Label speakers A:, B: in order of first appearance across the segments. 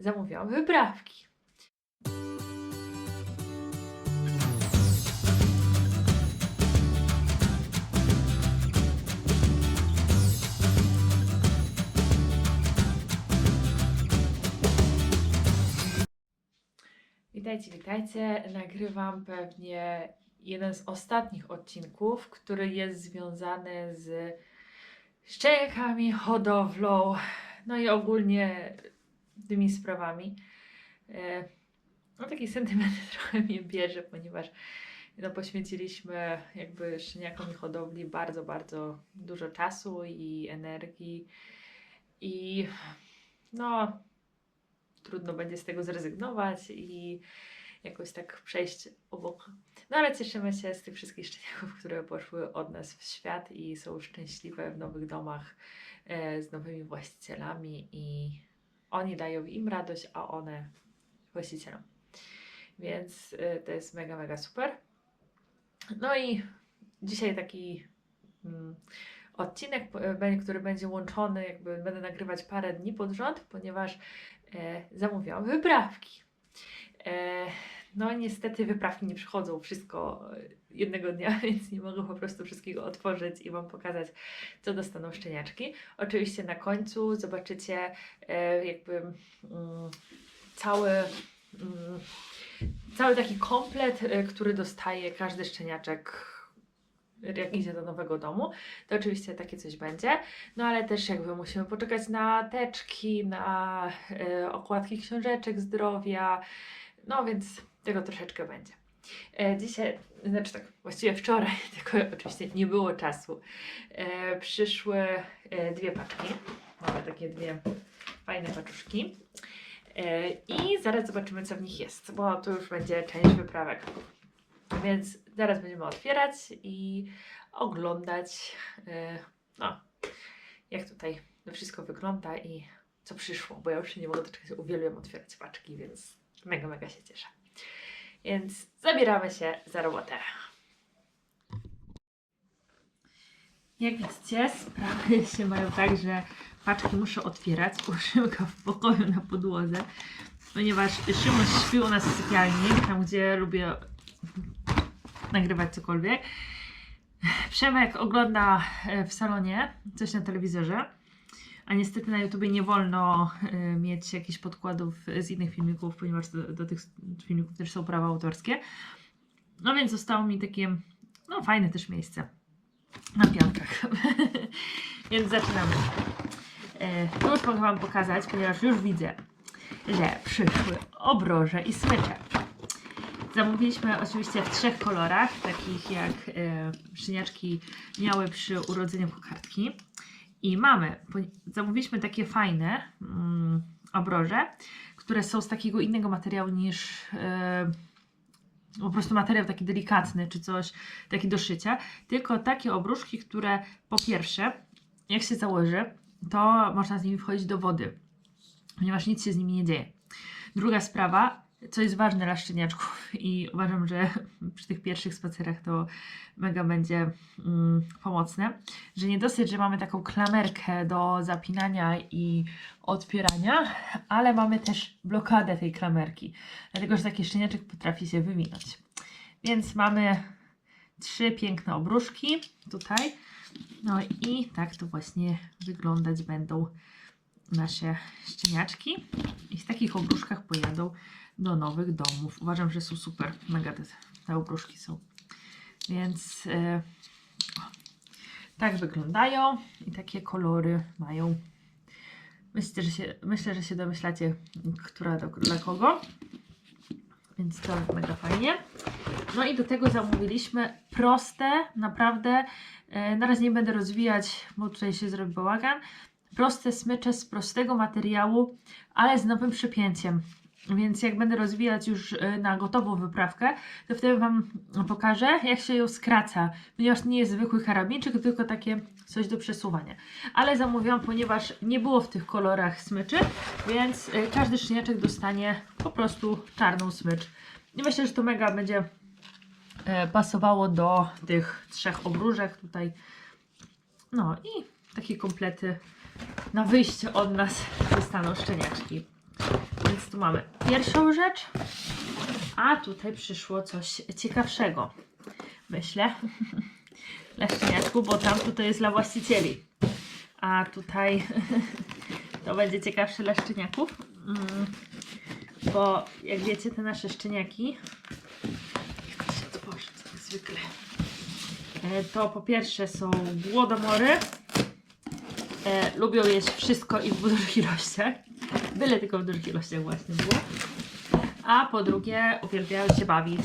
A: zamówiłam wyprawki. Witajcie, witajcie. Nagrywam pewnie jeden z ostatnich odcinków, który jest związany z szczeniakami, hodowlą, no i ogólnie tymi sprawami. E, No taki sentyment trochę mnie bierze, ponieważ no, poświęciliśmy jakby szczeniakom i hodowli bardzo, bardzo dużo czasu i energii i no trudno będzie z tego zrezygnować i jakoś tak przejść obok. No ale cieszymy się z tych wszystkich szczeniaków, które poszły od nas w świat i są szczęśliwe w nowych domach e, z nowymi właścicielami i oni dają im radość, a one właścicielom. Więc e, to jest mega, mega super. No i dzisiaj taki mm, odcinek, będzie- który będzie łączony, jakby będę nagrywać parę dni pod rząd, ponieważ e, zamówiłam wyprawki. E, no niestety wyprawki nie przychodzą wszystko e, jednego dnia, więc nie mogę po prostu wszystkiego otworzyć i Wam pokazać, co dostaną szczeniaczki. Oczywiście na końcu zobaczycie e, jakby mm, cały, mm, cały taki komplet, e, który dostaje każdy szczeniaczek jak idzie do nowego domu, to oczywiście takie coś będzie. No ale też jakby musimy poczekać na teczki, na e, okładki książeczek zdrowia, no więc tego troszeczkę będzie. E, dzisiaj, znaczy tak, właściwie wczoraj, tylko oczywiście nie było czasu, e, przyszły e, dwie paczki. Mamy takie dwie fajne paczuszki. I zaraz zobaczymy, co w nich jest, bo to już będzie część wyprawek. Więc zaraz będziemy otwierać i oglądać, no, jak tutaj to wszystko wygląda i co przyszło, bo ja już się nie mogę doczekać, uwielbiam otwierać paczki, więc mega, mega się cieszę. Więc zabieramy się za robotę. Jak widzicie, sprawy się mają tak, że paczki muszę otwierać u Szymka w pokoju na podłodze, ponieważ Szymuś śpi u nas w sypialni, tam gdzie lubię nagrywać cokolwiek. Przemek ogląda e, w salonie coś na telewizorze, a niestety na YouTubie nie wolno e, mieć jakichś podkładów z innych filmików, ponieważ do, do tych filmików też są prawa autorskie. No więc zostało mi takie, no fajne też miejsce na piątkach. więc zaczynamy. E, to już mogę Wam pokazać, ponieważ już widzę, że przyszły obroże i smycze. Zamówiliśmy oczywiście w trzech kolorach, takich jak e, szczeniaczki miały przy urodzeniu kokardki. I mamy, zamówiliśmy takie fajne mm, obroże, które są z takiego innego materiału niż e, po prostu materiał taki delikatny, czy coś taki do szycia, tylko takie obruszki, które po pierwsze, jak się założy, to można z nimi wchodzić do wody, ponieważ nic się z nimi nie dzieje. Druga sprawa, co jest ważne dla szczeniaczków i uważam, że przy tych pierwszych spacerach to mega będzie mm, pomocne, że nie dosyć, że mamy taką klamerkę do zapinania i otwierania, ale mamy też blokadę tej klamerki, dlatego że taki szczeniaczek potrafi się wywinąć. Więc mamy trzy piękne obruszki tutaj. No i tak to właśnie wyglądać będą nasze szczeniaczki. I w takich obruszkach pojadą do nowych domów. Uważam, że są super. Mega te, te obruszki są. Więc e, tak wyglądają i takie kolory mają. Myślę, że się, myślę, że się domyślacie, która do, dla kogo. Więc to mega fajnie. No i do tego zamówiliśmy proste, naprawdę. E, na razie nie będę rozwijać, bo tutaj się zrobi bałagan. Proste smycze z prostego materiału, ale z nowym przypięciem. Więc jak będę rozwijać już e, na gotową wyprawkę, to wtedy Wam pokażę, jak się ją skraca. Ponieważ nie jest zwykły karabinczyk, tylko takie coś do przesuwania. Ale zamówiłam, ponieważ nie było w tych kolorach smyczy, więc e, każdy szczeniaczek dostanie po prostu czarną smycz. I myślę, że to mega będzie e, pasowało do tych trzech obróżek tutaj. No i takie komplety na wyjście od nas dostaną szczeniaczki. Więc tu mamy pierwszą rzecz, a tutaj przyszło coś ciekawszego. Myślę. Leszczyniaczku, bo tam tutaj jest dla właścicieli. A tutaj to będzie ciekawsze dla szczeniaków. Mm, Bo jak wiecie, te nasze szczeniaki zwykle. E, To po pierwsze są głodomory. E, lubią jeść wszystko i w dużych ilościach. Byle tylko w dużych ilościach właśnie było. A po drugie uwielbiają się bawić.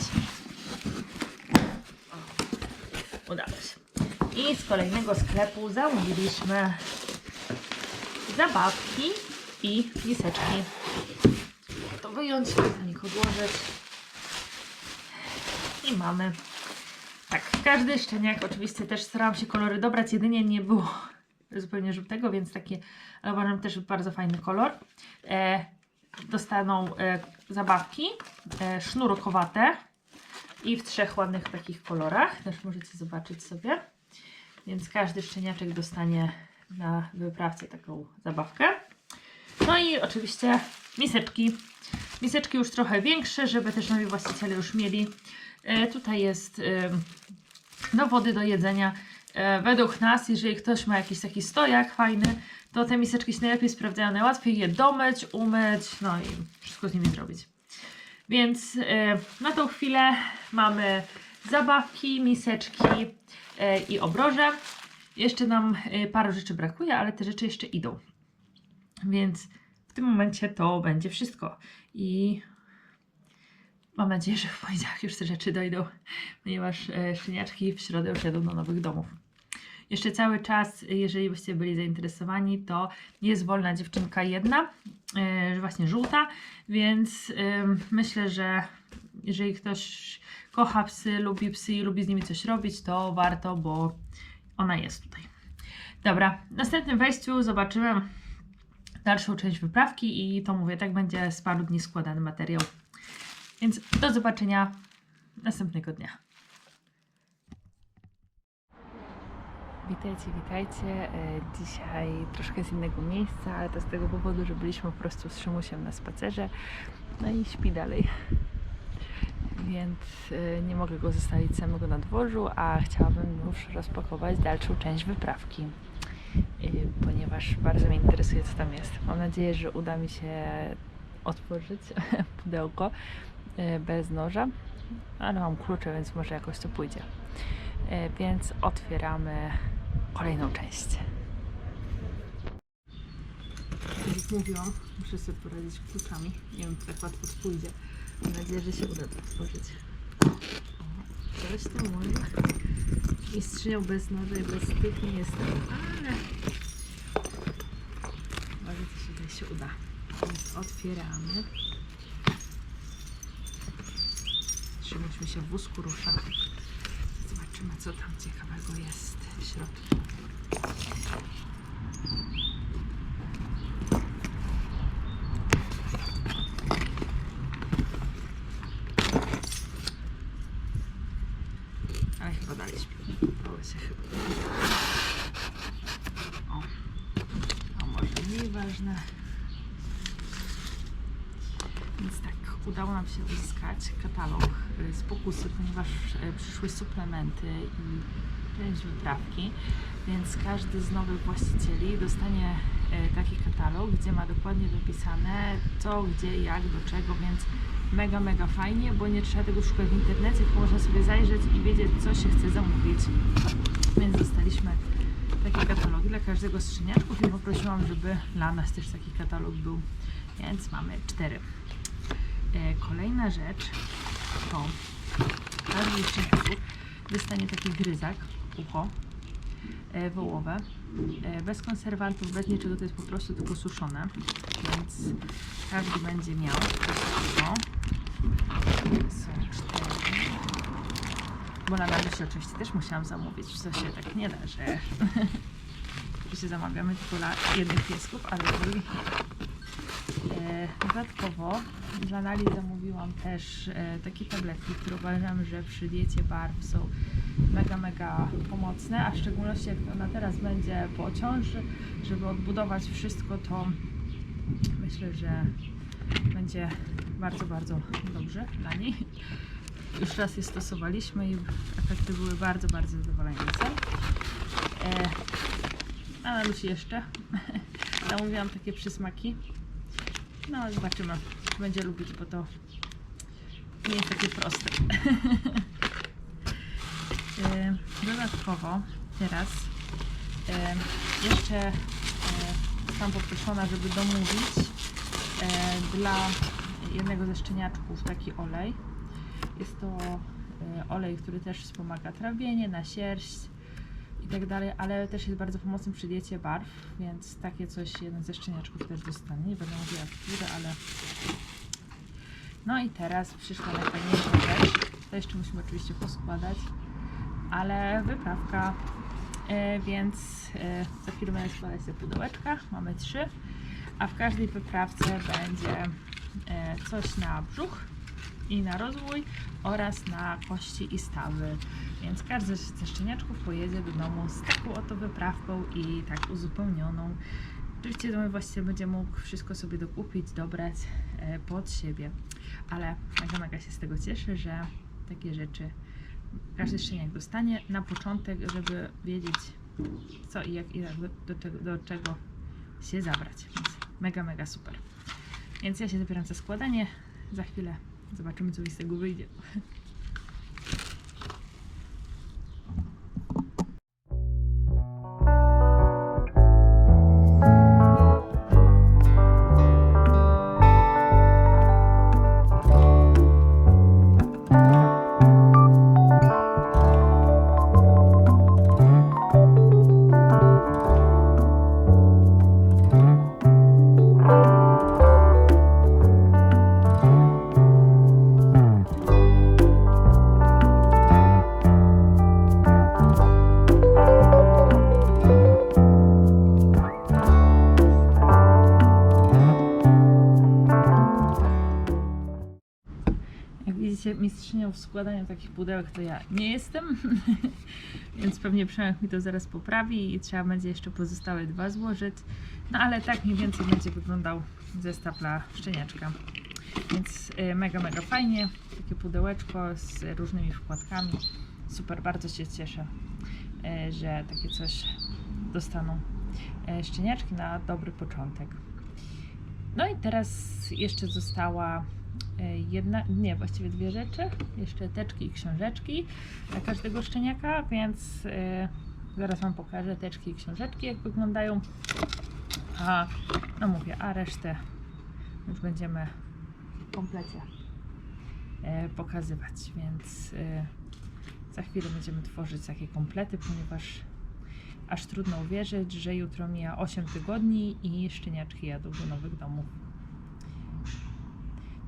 A: O, Udało się. I z kolejnego sklepu zamówiliśmy zabawki i miseczki. To wyjąć, na nich odłożyć. I mamy. Tak, każdy szczeniak, oczywiście też starałam się kolory dobrać, jedynie nie było zupełnie żółtego, więc taki ale uważam też bardzo fajny kolor. E, dostaną e, zabawki e, sznurkowate i w trzech ładnych takich kolorach. Też możecie zobaczyć sobie. Więc każdy szczeniaczek dostanie na wyprawce taką zabawkę. No i oczywiście miseczki. Miseczki już trochę większe, żeby też nowi właściciele już mieli. E, tutaj jest em, do wody do jedzenia. E, według nas, jeżeli ktoś ma jakiś taki stojak fajny, to te miseczki się najlepiej sprawdzają. Najłatwiej je domyć, umyć, no i wszystko z nimi zrobić. Więc e, na tą chwilę mamy zabawki, miseczki e, i obroże. Jeszcze nam parę rzeczy brakuje, ale te rzeczy jeszcze idą. Więc w tym momencie to będzie wszystko. I mam nadzieję, że w poniedziałek już te rzeczy dojdą, ponieważ szczeniaczki w środę już jadą do nowych domów. Jeszcze cały czas, jeżeli byście byli zainteresowani, to jest wolna dziewczynka jedna, e, właśnie żółta, więc myślę, że jeżeli ktoś kocha psy, lubi psy i lubi z nimi coś robić, to warto, bo ona jest tutaj. Dobra, w następnym wejściu zobaczymy dalszą część wyprawki i to mówię, tak będzie z paru dni składany materiał. Więc do zobaczenia następnego dnia. Witajcie, witajcie. E, Dzisiaj troszkę z innego miejsca, ale to z tego powodu, że byliśmy po prostu z Szymusiem na spacerze. No i śpi dalej. Więc e, nie mogę go zostawić samego na dworzu, a chciałabym już rozpakować dalszą część wyprawki. E, Ponieważ bardzo mnie interesuje, co tam jest. Mam nadzieję, że uda mi się otworzyć pudełko bez noża, ale mam klucze, więc może jakoś to pójdzie. Więc otwieramy kolejną część. Jak mówiłam, muszę sobie poradzić kluczami. Nie wiem, czy tak łatwo to pójdzie. Mam nadzieję, że się uda to otworzyć. Coś ty mój. Mistrzynią bez noża i bez tych nie jestem, ale może to się tutaj się uda. Więc otwieramy. Trzymuś mi się w wózku rusza. Zobaczymy, co tam ciekawego jest w środku. Ale chyba dalej śpi. Bały się chyba. O. A może mniej ważne. Więc tak, udało nam się uzyskać katalog y, z pokusy, ponieważ y, przyszły suplementy i część wyprawki, więc każdy z nowych właścicieli dostanie y, taki katalog, gdzie ma dokładnie wypisane co, gdzie, jak, do czego, więc mega, mega fajnie, bo nie trzeba tego szukać w internecie, tylko można sobie zajrzeć i wiedzieć, co się chce zamówić. Więc dostaliśmy takie katalogi dla każdego z szczeniaczków i poprosiłam, żeby dla nas też taki katalog był. Więc mamy cztery. E, Kolejna rzecz to każdy z dostanie taki gryzak, ucho e, wołowe, e, bez konserwantów, bez niczego, to jest po prostu tylko suszone, więc każdy będzie miał takiego. Są cztery. Bo na się oczywiście też musiałam zamówić, co się tak nie da, że, się zamawiamy tylko dla jednych piesków, ale dla drugich. Dodatkowo dla Lali zamówiłam też e, takie tabletki, które uważam, że przy diecie barw są mega, mega pomocne, a w szczególności jak ona teraz będzie po ciąży, żeby odbudować wszystko, to myślę, że będzie bardzo, bardzo dobrze dla niej. Już raz je stosowaliśmy i efekty były bardzo, bardzo zadowalające. E, a na Lucy jeszcze zamówiłam takie przysmaki. No, zobaczymy, czy będzie lubić, bo to nie jest takie proste. E, Dodatkowo teraz e, jeszcze e, zostałam poproszona, żeby domówić e, dla jednego ze szczeniaczków taki olej. Jest to e, olej, który też wspomaga trawienie na sierść i tak dalej, ale też jest bardzo pomocny przy diecie barw, więc takie coś jeden ze szczeniaczków też dostanie. Nie będę mówiła które, ale no i teraz przyszła najfajniejsza rzecz. To jeszcze musimy oczywiście poskładać, ale wyprawka, e, więc e, za chwilę będę składać te pudełeczka. Mamy trzy, a w każdej wyprawce będzie e, coś na brzuch i na rozwój oraz na kości i stawy. Więc każdy ze szczeniaczków pojedzie do domu z taką oto wyprawką i tak uzupełnioną. Oczywiście domy właściciel będzie mógł wszystko sobie dokupić, dobrać e, pod siebie. Ale mega, mega się z tego cieszę, że takie rzeczy każdy szczeniak dostanie na początek, żeby wiedzieć co i jak i do, do czego się zabrać. Więc mega, mega super. Więc ja się zabieram za składanie. Za chwilę zobaczymy, co mi z tego wyjdzie. W składaniu takich pudełek to ja nie jestem, więc pewnie Przemek mi to zaraz poprawi i trzeba będzie jeszcze pozostałe dwa złożyć. No ale tak mniej więcej będzie wyglądał zestaw dla szczeniaczka. Więc y, mega, mega fajnie. Takie pudełeczko z różnymi wkładkami. Super, bardzo się cieszę, y, że takie coś dostaną y, szczeniaczki na dobry początek. No i teraz jeszcze została jedna, nie, właściwie dwie rzeczy. Jeszcze teczki i książeczki dla każdego szczeniaka, więc e, zaraz Wam pokażę teczki i książeczki, jak wyglądają. A, no mówię, a resztę już będziemy w komplecie e, pokazywać, więc e, za chwilę będziemy tworzyć takie komplety, ponieważ aż trudno uwierzyć, że jutro mija 8 tygodni i szczeniaczki jadą do nowych domów.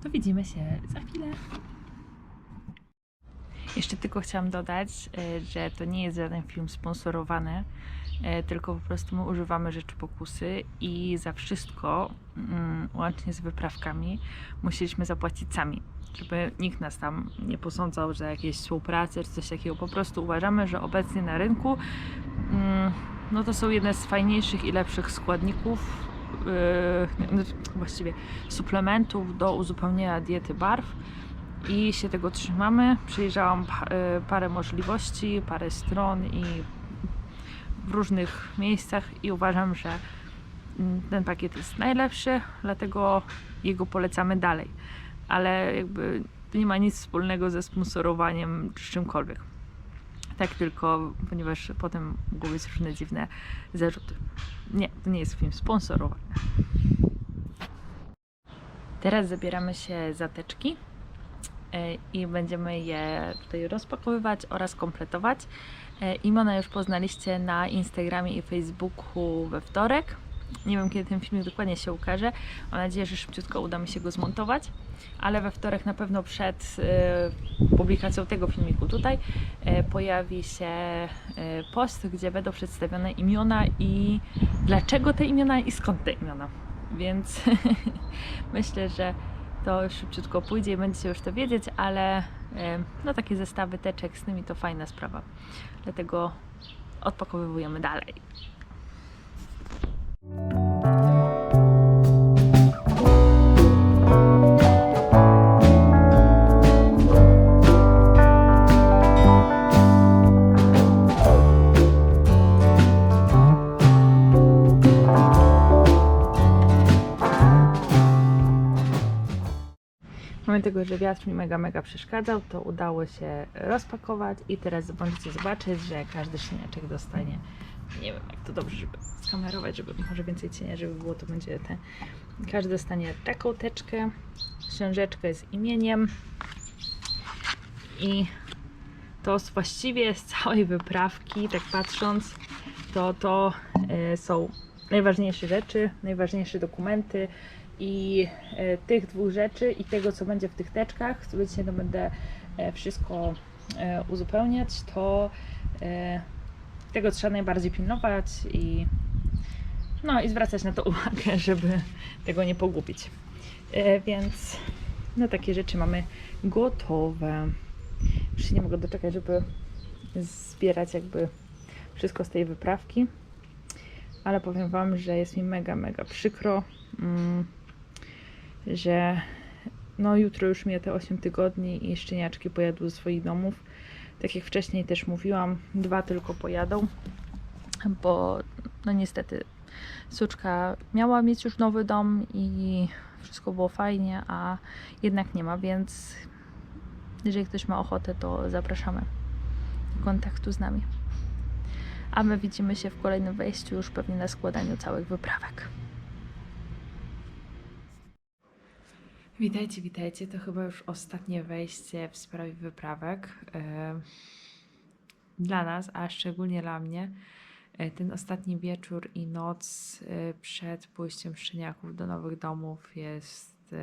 A: To widzimy się za chwilę. Jeszcze tylko chciałam dodać, e, że to nie jest żaden film sponsorowany, e, tylko po prostu my używamy rzeczy pokusy i za wszystko, mm, łącznie z wyprawkami, musieliśmy zapłacić sami. Żeby nikt nas tam nie posądzał, że jakieś współpracy czy coś takiego. Po prostu uważamy, że obecnie na rynku mm, no to są jedne z fajniejszych i lepszych składników, yy, właściwie suplementów do uzupełnienia diety barw i się tego trzymamy. Przyjrzałam yy, parę możliwości, parę stron i w różnych miejscach i uważam, że mm, ten pakiet jest najlepszy, dlatego jego polecamy dalej. Ale jakby nie ma nic wspólnego ze sponsorowaniem czy czymkolwiek. Tak tylko, ponieważ potem mogą być różne dziwne zarzuty. Nie, to nie jest film sponsorowany. Teraz zabieramy się za teczki e, i będziemy je tutaj rozpakowywać oraz kompletować. E, Imona już poznaliście na Instagramie i Facebooku we wtorek. Nie wiem, kiedy ten filmik dokładnie się ukaże. Mam nadzieję, że szybciutko uda mi się go zmontować, ale we wtorek na pewno przed e, publikacją tego filmiku tutaj e, pojawi się e, post, gdzie będą przedstawione imiona i dlaczego te imiona i skąd te imiona. Więc myślę, że to szybciutko pójdzie i będziecie już to wiedzieć, ale no takie zestawy teczek z nimi to fajna sprawa. Dlatego odpakowujemy dalej. Mimo tego, że wiatr mi mega, mega przeszkadzał, to udało się rozpakować i teraz możecie zobaczyć, że każdy szczeniaczek dostanie, nie wiem jak to dobrze, żeby skamerować, żeby może więcej cienia, żeby było, to będzie te, każdy dostanie taką teczkę, książeczkę z imieniem i to właściwie z całej wyprawki, tak patrząc, to to e, są najważniejsze rzeczy, najważniejsze dokumenty i e, tych dwóch rzeczy i tego, co będzie w tych teczkach, co dzisiaj to będę e, wszystko e, uzupełniać, to tego trzeba najbardziej pilnować i no i zwracać na to uwagę, żeby tego nie pogubić. Więc no takie rzeczy mamy gotowe. Już się nie mogę doczekać, żeby zbierać jakby wszystko z tej wyprawki. Ale powiem Wam, że jest mi mega, mega przykro, mm, że no jutro już mnie te 8 tygodni i szczeniaczki pojadą ze swoich domów. Tak jak wcześniej też mówiłam, dwa tylko pojadą, bo no niestety suczka miała mieć już nowy dom i wszystko było fajnie, a jednak nie ma, więc jeżeli ktoś ma ochotę, to zapraszamy do kontaktu z nami. A my widzimy się w kolejnym wejściu już pewnie na składaniu całych wyprawek. Witajcie, witajcie. To chyba już ostatnie wejście w sprawie wyprawek. E, Dla nas, a szczególnie dla mnie, e, ten ostatni wieczór i noc e, przed pójściem szczeniaków do nowych domów jest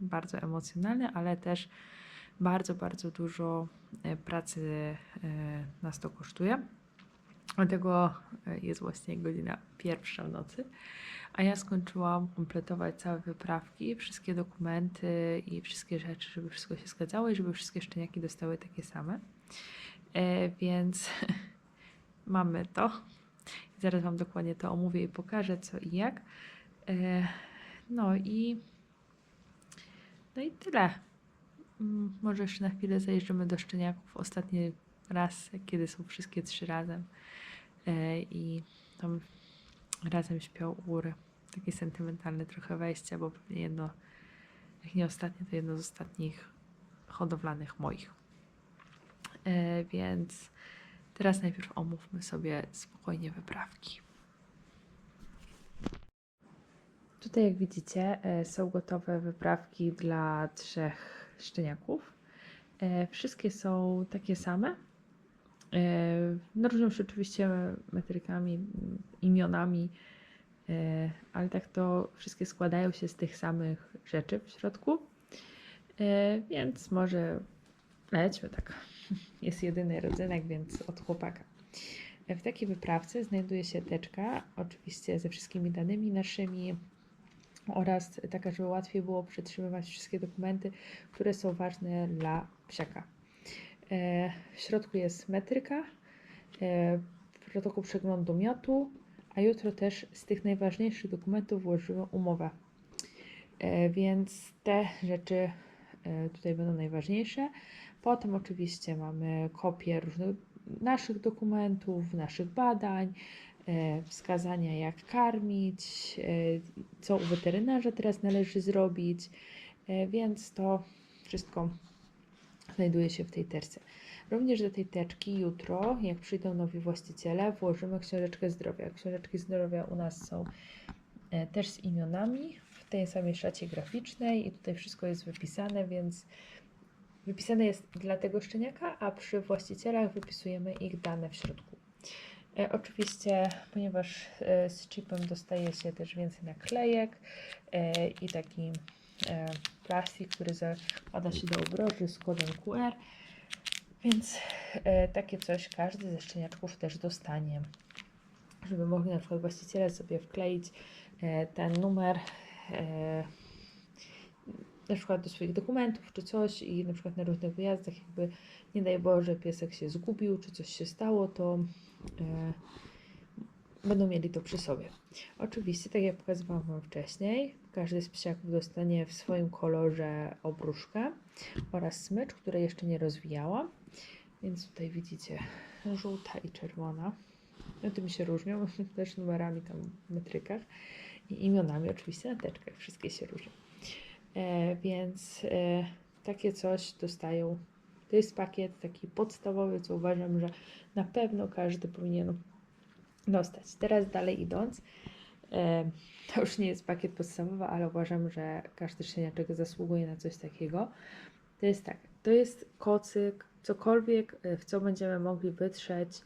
A: bardzo emocjonalny, ale też bardzo, bardzo dużo pracy nas to kosztuje. Dlatego e, jest właśnie godzina pierwsza w nocy, a ja skończyłam kompletować całe wyprawki, wszystkie dokumenty i wszystkie rzeczy, żeby wszystko się zgadzało i żeby wszystkie szczeniaki dostały takie same. E, więc mamy to. I zaraz Wam dokładnie to omówię i pokażę co i jak. E, no i no i tyle. Mm, Może jeszcze na chwilę zajeżdżamy do szczeniaków. Ostatni raz, kiedy są wszystkie trzy razem i tam razem śpią u góry. Takie sentymentalne trochę wejście, bo pewnie jedno, jak nie ostatnie, to jedno z ostatnich hodowlanych moich. E, więc teraz najpierw omówmy sobie spokojnie wyprawki. Tutaj, jak widzicie, e, są gotowe wyprawki dla trzech szczeniaków. E, Wszystkie są takie same. E, No, różnią się oczywiście metrykami, imionami, e, ale tak to wszystkie składają się z tych samych rzeczy w środku. E, Więc może lećmy tak. Jest jedyny rodzynek, więc od chłopaka. W takiej wyprawce znajduje się teczka, oczywiście ze wszystkimi danymi naszymi oraz taka, żeby łatwiej było przetrzymywać wszystkie dokumenty, które są ważne dla psiaka. E, W środku jest metryka, e, protokół przeglądu miotu, a jutro też z tych najważniejszych dokumentów włożymy umowę. E, Więc te rzeczy tutaj będą najważniejsze. Potem oczywiście mamy kopie różnych naszych dokumentów, naszych badań, wskazania jak karmić, co u weterynarza teraz należy zrobić, więc to wszystko znajduje się w tej terce. Również do tej teczki jutro, jak przyjdą nowi właściciele, włożymy książeczkę zdrowia. Książeczki zdrowia u nas są e, też z imionami w tej samej szacie graficznej i tutaj wszystko jest wypisane, więc wypisane jest dla tego szczeniaka, a przy właścicielach wypisujemy ich dane w środku. E, oczywiście, ponieważ e, z chipem dostaje się też więcej naklejek i taki plastik, który zakłada się do obroży z kodem QR, więc e, takie coś każdy ze szczeniaczków też dostanie, żeby mogli na przykład właściciele sobie wkleić e, ten numer e, na przykład do swoich dokumentów czy coś i na przykład na różnych wyjazdach jakby nie daj Boże piesek się zgubił czy coś się stało, to e, będą mieli to przy sobie. Oczywiście, tak jak pokazywałam Wam wcześniej, każdy z psiaków dostanie w swoim kolorze obruszkę oraz smycz, które jeszcze nie rozwijałam. Więc tutaj widzicie żółta i czerwona. No tym się różnią, też numerami tam w metrykach i imionami oczywiście na teczkach. Wszystkie się różnią. E, więc e, takie coś dostają. To jest pakiet taki podstawowy, co uważam, że na pewno każdy powinien dostać. Teraz dalej idąc, to już nie jest pakiet podstawowy, ale uważam, że każdy szczeniaczek zasługuje na coś takiego. To jest tak, to jest kocyk, cokolwiek, e, w co będziemy mogli wytrzeć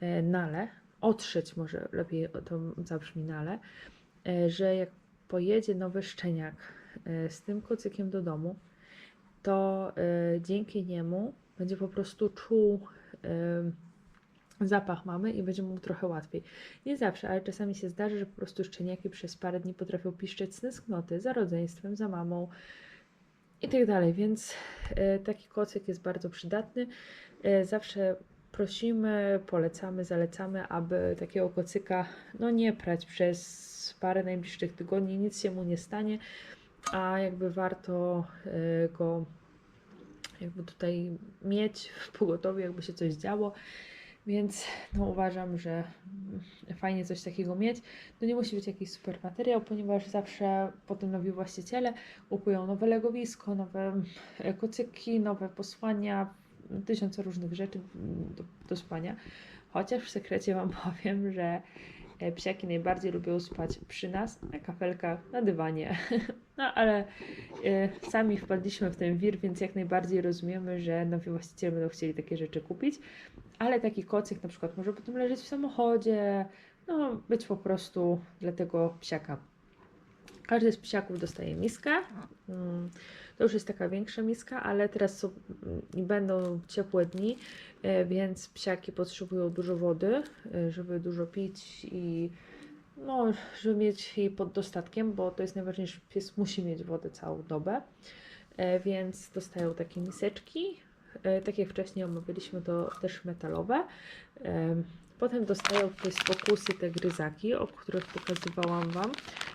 A: e, nale, otrzeć może lepiej to zabrzmi nale, e, że jak pojedzie nowy szczeniak z tym kocykiem do domu, to dzięki niemu będzie po prostu czuł zapach mamy i będzie mu trochę łatwiej. Nie zawsze, ale czasami się zdarzy, że po prostu szczeniaki przez parę dni potrafią piszczeć z tęsknoty za rodzeństwem, za mamą i tak dalej, więc e, taki kocyk jest bardzo przydatny. E, zawsze prosimy, polecamy, zalecamy, aby takiego kocyka no nie prać przez parę najbliższych tygodni, nic się mu nie stanie, a jakby warto e, go jakby tutaj mieć w pogotowiu, jakby się coś działo. Więc no, uważam, że mm, fajnie coś takiego mieć. To nie musi być jakiś super materiał, ponieważ zawsze potem nowi właściciele kupują nowe legowisko, nowe mm, kocyki, nowe posłania, tysiące różnych rzeczy mm, do, do spania. Chociaż w sekrecie Wam powiem, że psiaki najbardziej lubią spać przy nas, na kafelkach, na dywanie. No ale e, sami wpadliśmy w ten wir, więc jak najbardziej rozumiemy, że nowi właściciele będą chcieli takie rzeczy kupić. Ale taki kocyk na przykład może potem leżeć w samochodzie, no być po prostu dla tego psiaka. Każdy z psiaków dostaje miskę. To już jest taka większa miska, ale teraz są, mm, będą ciepłe dni, e, więc psiaki potrzebują dużo wody, e, żeby dużo pić i no, żeby mieć jej pod dostatkiem, bo to jest najważniejsze, pies musi mieć wodę całą dobę, e, więc dostają takie miseczki. Tak jak wcześniej omawialiśmy, to też metalowe. Em, Potem dostają tutaj z pokusy te gryzaki, o których pokazywałam Wam.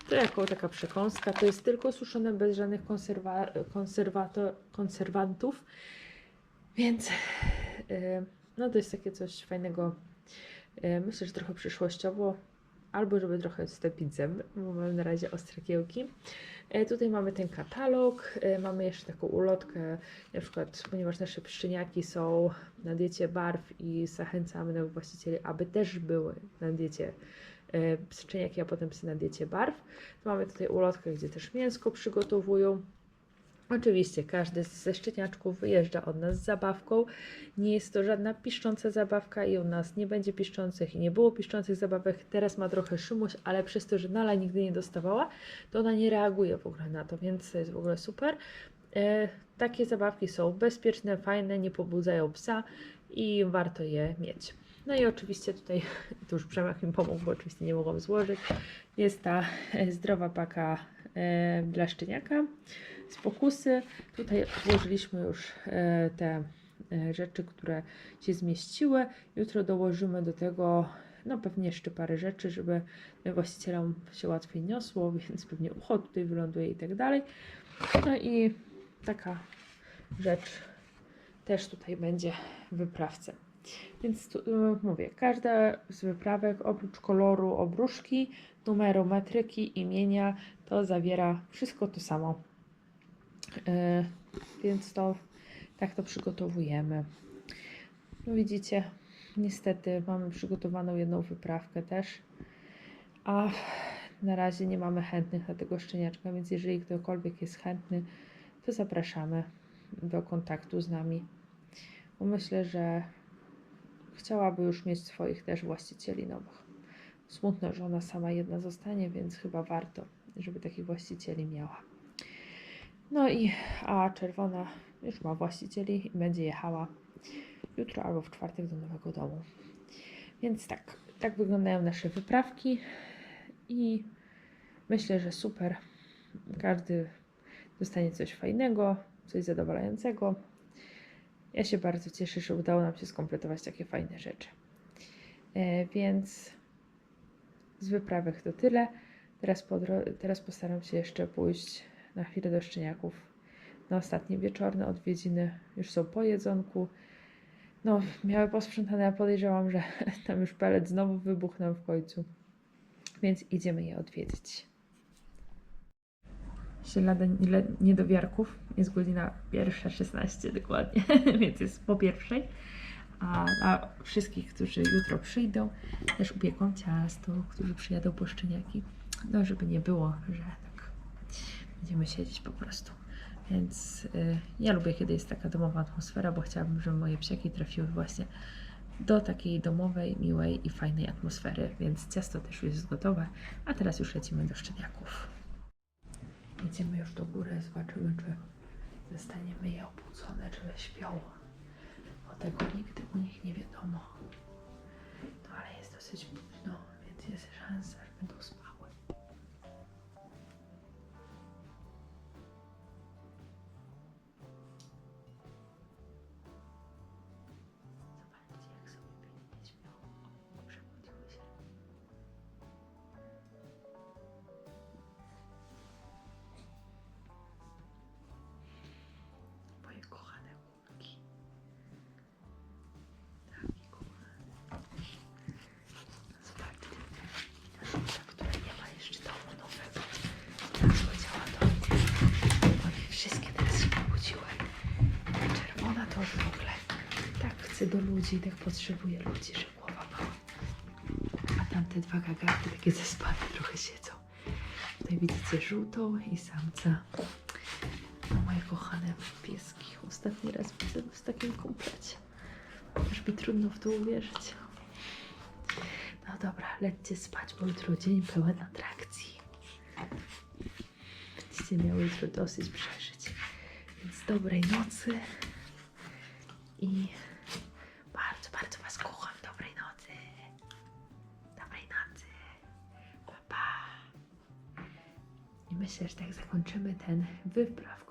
A: To jako taka przekąska. To jest tylko suszone bez żadnych konserwa konserwantów. Więc e, no to jest takie coś fajnego. E, Myślę, że trochę przyszłościowo. Albo żeby trochę stepić zęby, bo mam na razie ostre kiełki. E, Tutaj mamy ten katalog, e, mamy jeszcze taką ulotkę, na przykład, ponieważ nasze pszczeniaki są na diecie barw i zachęcamy nowych właścicieli, aby też były na diecie e, pszczeniaki, a potem psy na diecie barw. Mamy tutaj ulotkę, gdzie też mięsko przygotowują. Oczywiście każdy ze szczeniaczków wyjeżdża od nas z zabawką. Nie jest to żadna piszcząca zabawka i u nas nie będzie piszczących i nie było piszczących zabawek. Teraz ma trochę szymuś, ale przez to, że Nala nigdy nie dostawała, to ona nie reaguje w ogóle na to, więc to jest w ogóle super. E, takie zabawki są bezpieczne, fajne, nie pobudzają psa i warto je mieć. No i oczywiście tutaj, tu już Przemek mi pomógł, bo oczywiście nie mogłam złożyć, jest ta e, zdrowa paka e, dla szczeniaka z pokusy. Tutaj złożyliśmy już e, te e, rzeczy, które się zmieściły. Jutro dołożymy do tego no pewnie jeszcze parę rzeczy, żeby właścicielom się łatwiej niosło, więc pewnie ucho tutaj wyląduje i tak dalej. No i taka rzecz też tutaj będzie w wyprawce. Więc tu, y, mówię, każda z wyprawek oprócz koloru obruszki, numeru metryki, imienia, to zawiera wszystko to samo. E, więc to tak to przygotowujemy. No widzicie, niestety mamy przygotowaną jedną wyprawkę też, a na razie nie mamy chętnych na tego szczeniaczka, więc jeżeli ktokolwiek jest chętny, to zapraszamy do kontaktu z nami. Bo myślę, że chciałaby już mieć swoich też właścicieli nowych. Smutno, że ona sama jedna zostanie, więc chyba warto, żeby takich właścicieli miała. No i a czerwona już ma właścicieli i będzie jechała jutro albo w czwartek do nowego domu. Więc tak, tak wyglądają nasze wyprawki i myślę, że super. Każdy dostanie coś fajnego, coś zadowalającego. Ja się bardzo cieszę, że udało nam się skompletować takie fajne rzeczy. E, więc z wyprawek to tyle. Teraz, teraz postaram się jeszcze pójść na chwilę do szczeniaków na ostatnie wieczorne odwiedziny. Już są po jedzonku. No, miały posprzątane, a podejrzewam, że tam już pelet znowu wybuchnął w końcu. Więc idziemy je odwiedzić. się lada le, niedowiarków. Jest godzina pierwsza 16 dokładnie, więc jest po pierwszej. A dla wszystkich, którzy jutro przyjdą, też upiekłam ciasto, którzy przyjadą po szczeniaki. No, żeby nie było, że będziemy siedzieć po prostu. Więc y, ja lubię, kiedy jest taka domowa atmosfera, bo chciałabym, żeby moje psiaki trafiły właśnie do takiej domowej, miłej i fajnej atmosfery. Więc ciasto też już jest gotowe, a teraz już lecimy do szczeniaków. Idziemy już do góry, zobaczymy, czy zostaniemy je obudzone, czy śpią. Bo tego nigdy u nich nie wiadomo. No ale jest dosyć późno, więc jest szansa, że będą spały. Do ludzi, tak potrzebuje ludzi, że głowa mała. A tamte dwa gagatki takie zespane trochę siedzą. Tutaj widzicie żółtą i samca. No moje kochane pieski. Ostatni raz widzę w takim komplecie. Aż mi trudno w to uwierzyć. No dobra, lećcie spać, bo jutro dzień pełen atrakcji. Będziecie miały jutro dosyć przeżyć. Więc dobrej nocy i myślę, że tak zakończymy ten wyprawkowy